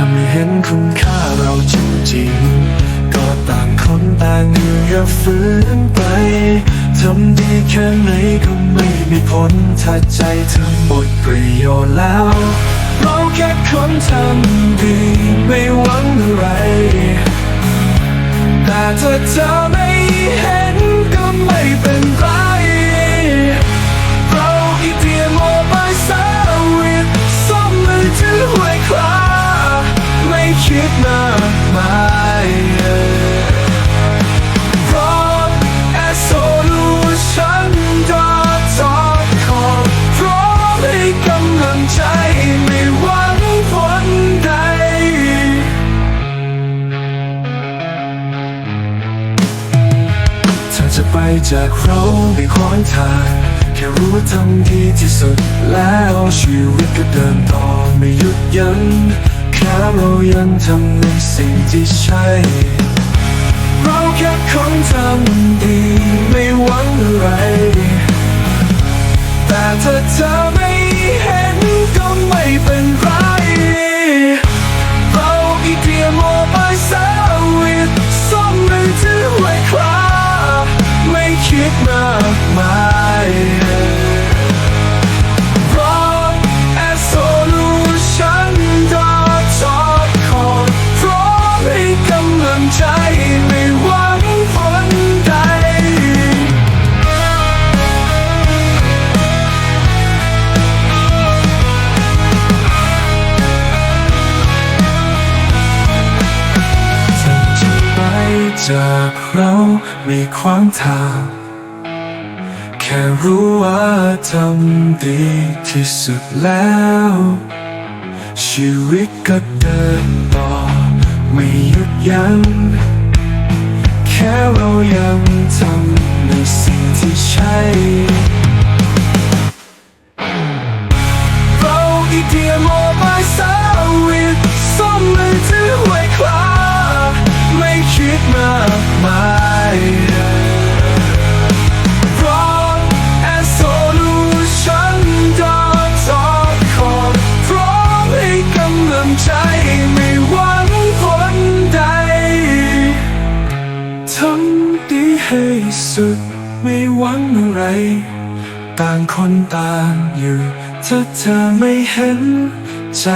คุณค่าเราจริงๆ ก็ต่างคนต่างอยู่อยฝืนไป ทำดีแค่ไหนก็ไม่มีผลถ้าใจเธอหมดประโยชน์แล้ว เราแค่คนทำดีไม่หวังอะไร แต่ถ้าเธอทำ คิดมากมายเพราะแอสโซลูชันดอทคอมพร้อมให้กำลังใจไม่หวังผลใด เธอจะไปจากเราไม่ขวางทาง แค่รู้ว่าทำดีที่สุดแล้วชีวิตก็เดินต่อไม่หยุดยั้ง แค่เรายังทำในสิ่งที่ใช่ เราแค่คนทำดีไม่หวังอะไร แต่ถ้าเธอไม่เห็นก็ไม่เป็นไร เราอีเดียโมบายสาวิตซ่อมมือถือไว้คราไม่คิดมากมาย จากเราไม่ขวางทาง แค่รู้ว่าทำดีที่สุดแล้ว ชีวิตก็เดินต่อ ไม่หยุดยัง้งแค่เรายังทำในสิ่งที่ใช่ ไม่หวังอะไร ต่างคนต่างอยู่ถ้าเธอไม่เห็นใจ